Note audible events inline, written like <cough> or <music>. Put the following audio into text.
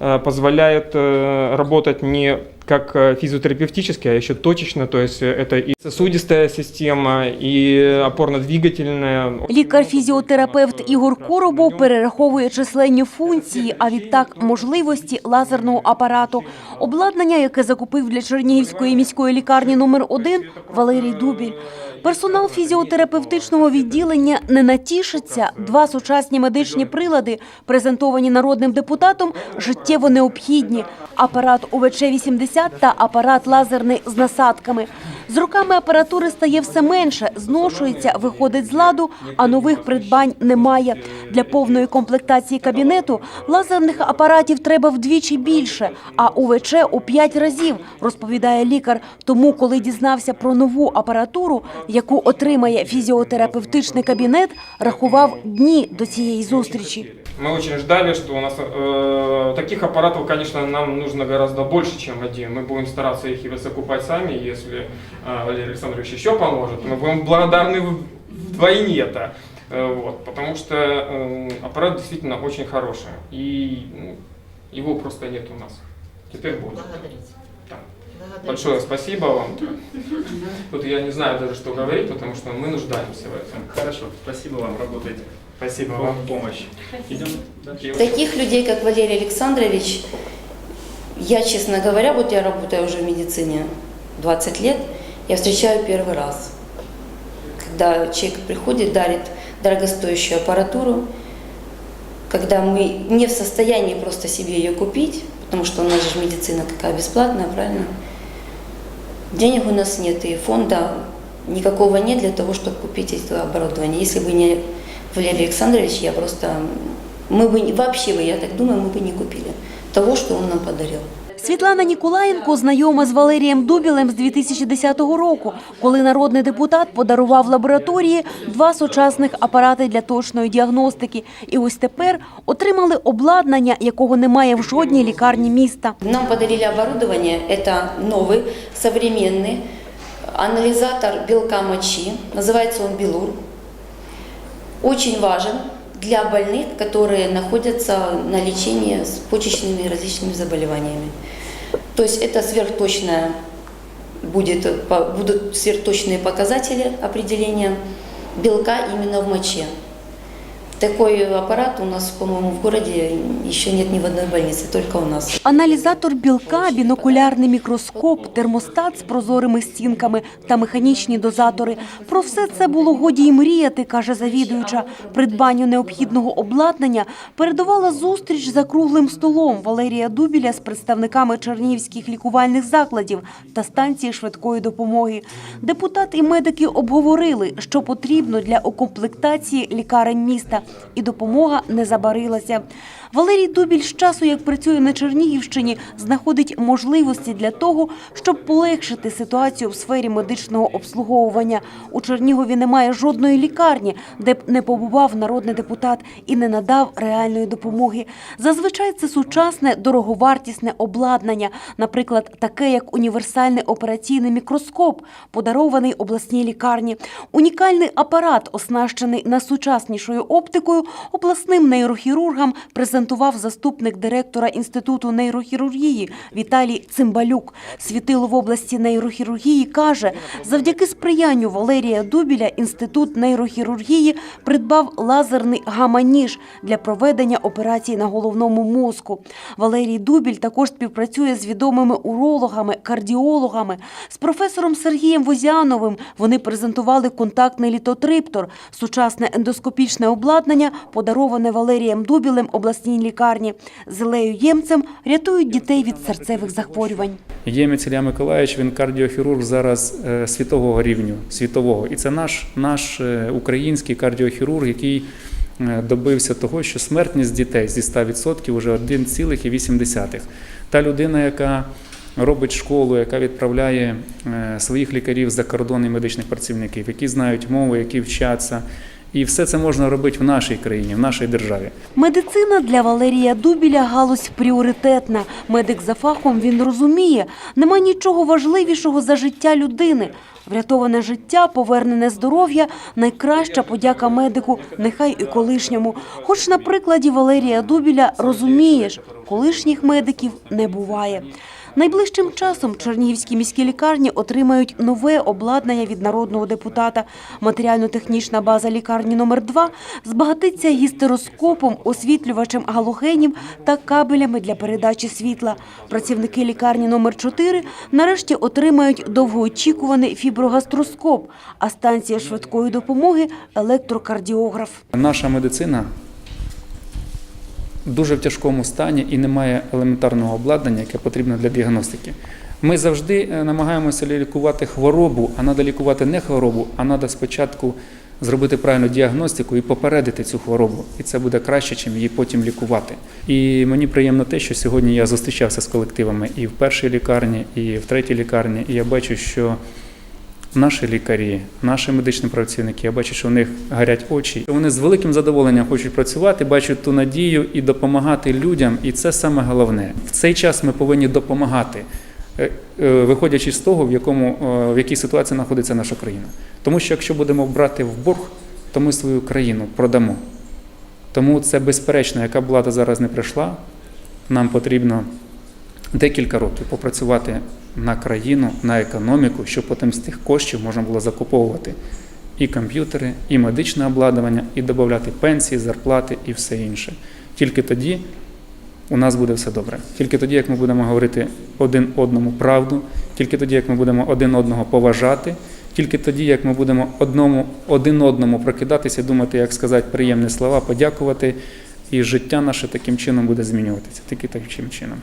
э, позволяет э, работать не как э, физиотерапевтически, а еще точечно, то есть э, это и сосудистая система, и опорно-двигательная. Лікар-фізіотерапевт Ігор Коробов перераховує численні функції, а відтак можливості лазерного апарату. Обладнання, яке закупив для Чернігівської міської лікарні номер 1 Валерій Дубіль. Персонал фізіотерапевтичного відділення не натішиться. Два сучасні медичні прилади, презентовані народним депутатом, життєво необхідні. Апарат УВЧ-80 та апарат лазерний з насадками. З роками апаратури стає все менше, зношується, виходить з ладу, а нових придбань немає. Для повної комплектації кабінету лазерних апаратів треба вдвічі більше, а УВЧ у п'ять разів, розповідає лікар. Тому, коли дізнався про нову апаратуру, яку отримає фізіотерапевтичний кабінет, рахував дні до цієї зустрічі. Мы очень ждали, что у нас э, таких аппаратов, конечно, нам нужно гораздо больше, чем один. Мы будем стараться их и закупать сами. Если э, Валерий Александрович еще поможет, мы будем благодарны в- вдвойне-то. Э, вот, потому что э, аппарат действительно очень хороший. И ну, его просто нет у нас. Теперь будет. Благодарить. Да. Благодарить. Большое спасибо вам. <laughs> Тут я не знаю даже, что говорить, потому что мы нуждаемся в этом. Хорошо, спасибо вам, работайте. Спасибо Вам помощь. Идем дальше. Таких людей, как Валерий Александрович, я, честно говоря, вот я работаю уже в медицине 20 лет, я встречаю первый раз. Когда человек приходит, дарит дорогостоящую аппаратуру, когда мы не в состоянии просто себе ее купить, потому что у нас же медицина такая бесплатная, правильно? Денег у нас нет, и фонда никакого нет для того, чтобы купить это оборудование. Если бы не Валерий Александрович, я просто... Мы бы не- вообще бы, я так думаю, мы бы не купили того, что он нам подарил. Світлана Ніколаєнко знайома з Валерієм Дубілем з 2010 року, коли народний депутат подарував лабораторії два сучасних апарати для точної діагностики. І ось тепер отримали обладнання, якого немає в жодній лікарні міста. Нам подарили оборудование, это новый, современный анализатор белка мочи, называется он Белур. Очень важен для больных, которые находятся на лечении с почечными различными заболеваниями. То есть это сверхточная будет, будут сверхточные показатели определения белка именно в моче. Такой аппарат у нас, по-моему, в городе еще нет ни в одной больнице, только у нас. Аналізатор білка, бінокулярний мікроскоп, термостат з прозорими стінками та механічні дозатори. Про все це було годі й мріяти, каже завідуюча. Придбанню необхідного обладнання передувала зустріч за круглим столом Валерія Дубіля з представниками чернігівських лікувальних закладів та станції швидкої допомоги. Депутат і медики обговорили, що потрібно для укомплектації лікарень міста, і допомога не забарилася. Валерій Дубіль з часу, як працює на Чернігівщині, знаходить можливості для того, щоб полегшити ситуацію в сфері медичного обслуговування. У Чернігові немає жодної лікарні, де б не побував народний депутат і не надав реальної допомоги. Зазвичай це сучасне дороговартісне обладнання, наприклад, таке як універсальний операційний мікроскоп, подарований обласній лікарні, унікальний апарат, оснащений найсучаснішою оптикою, обласним нейрохірургам презентував заступник директора інституту нейрохірургії Віталій Цимбалюк. Світило в області нейрохірургії каже, завдяки сприянню Валерія Дубіля інститут нейрохірургії придбав лазерний гаманіж для проведення операцій на головному мозку. Валерій Дубіль також співпрацює з відомими урологами, кардіологами. З професором Сергієм Возяновим вони презентували контактний літотриптор, сучасне ендоскопічне обладнання, подароване Валерієм Дубілем обласній лікарні. З Ілею Ємцем рятують дітей від серцевих захворювань. Ємець Ілля Миколаївич, він кардіохірург зараз е, світового рівню, світового. І це наш, наш е, український кардіохірург, який е, добився того, що смертність дітей зі 100% вже 1,8. Та людина, яка робить школу, яка відправляє своїх лікарів за кордон і медичних працівників, які знають мову, які вчаться, І все це можна робити в нашій країні, в нашій державі. Медицина для Валерія Дубіля галузь пріоритетна. Медик за фахом він розуміє, нема нічого важливішого за життя людини. Врятоване життя, повернене здоров'я найкраща подяка медику, нехай і колишньому. Хоч на прикладі Валерія Дубіля розумієш, колишніх медиків не буває. Найближчим часом Чернігівські міські лікарні отримають нове обладнання від народного депутата. Матеріально-технічна база лікарні номер 2 збагатиться гістероскопом, освітлювачем галогенів та кабелями для передачі світла. Працівники лікарні номер 4 нарешті отримають довгоочікуваний фіброгастроскоп, а станція швидкої допомоги електрокардіограф. Наша медицина дуже в тяжкому стані і немає елементарного обладнання, яке потрібно для діагностики. Ми завжди е, намагаємося лікувати хворобу, а треба лікувати не хворобу, а треба спочатку зробити правильну діагностику і попередити цю хворобу. І це буде краще, чим її потім лікувати. І мені приємно те, що сьогодні я зустрічався з колективами і в першій лікарні, і в третій лікарні, і я бачу, що Наші лікарі, наші медичні працівники, я бачу, що у них горять очі. Вони з великим задоволенням хочуть працювати, бачать ту надію і допомагати людям. І це саме головне. В цей час ми повинні допомагати, е, е, виходячи з того, в якому е, в якій ситуації знаходиться наша країна. Тому що якщо будемо брати в борг, то ми свою країну продамо. Тому це безперечно, яка б влада зараз не прийшла, нам потрібно декілька років попрацювати на країну, на економіку, щоб потім з тих коштів можна було закуповувати і комп'ютери, і медичне обладнання, і додати пенсії, зарплати і все інше. Тільки тоді у нас буде все добре. Тільки тоді, як ми будемо говорити один одному правду, тільки тоді, як ми будемо один одного поважати, тільки тоді, як ми будемо одному, один одному прокидатися, думати, як сказати приємні слова, подякувати, і життя наше таким чином буде змінюватися, тільки таким чином.